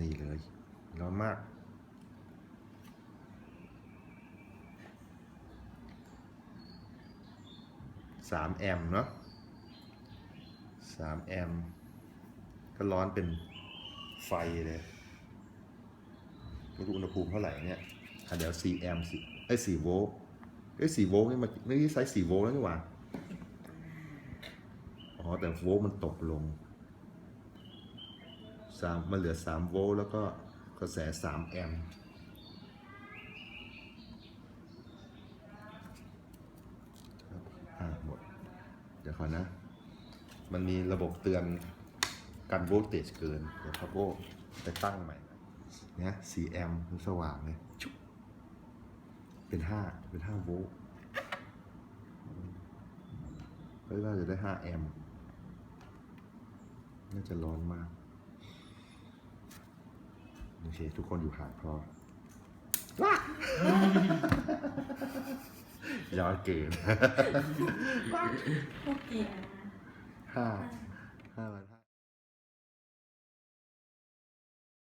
นี่เลย ร้อนมาก สามแอมป์เนาะสามแอมป์ก็ร้อนเป็นไฟเลยไม่รู้อุณหภูมิเท่าไหร่เนี่ยอะเดี๋ยวสี่แอมป์สิไอ้สี่โวลต์ไอ้สี่โวลต์นี่มันนี่ใช้สี่โวลต์แล้วนี่หว่า อ๋อ แต่โวลต์มันตกลง สามมันเหลือสามโวลต์แล้วก็กระแสสามแอมป์หมด เดี๋ยวขอนะ มันมีระบบเตือนกันโวลเตจเกิน เดี๋ยวพับโวไปตั้งใหม่เนี่ยสี่แอมป์สว่างเลยชุบเป็นห้าเป็นห้าโวลต์เฮ้ยน่าจะได้ห้าแอมป์น่าจะร้อนมาก เคทุกคนอยู่ห่างพอว้าย้อนเกินโอเคนะห้าห้าวันห้า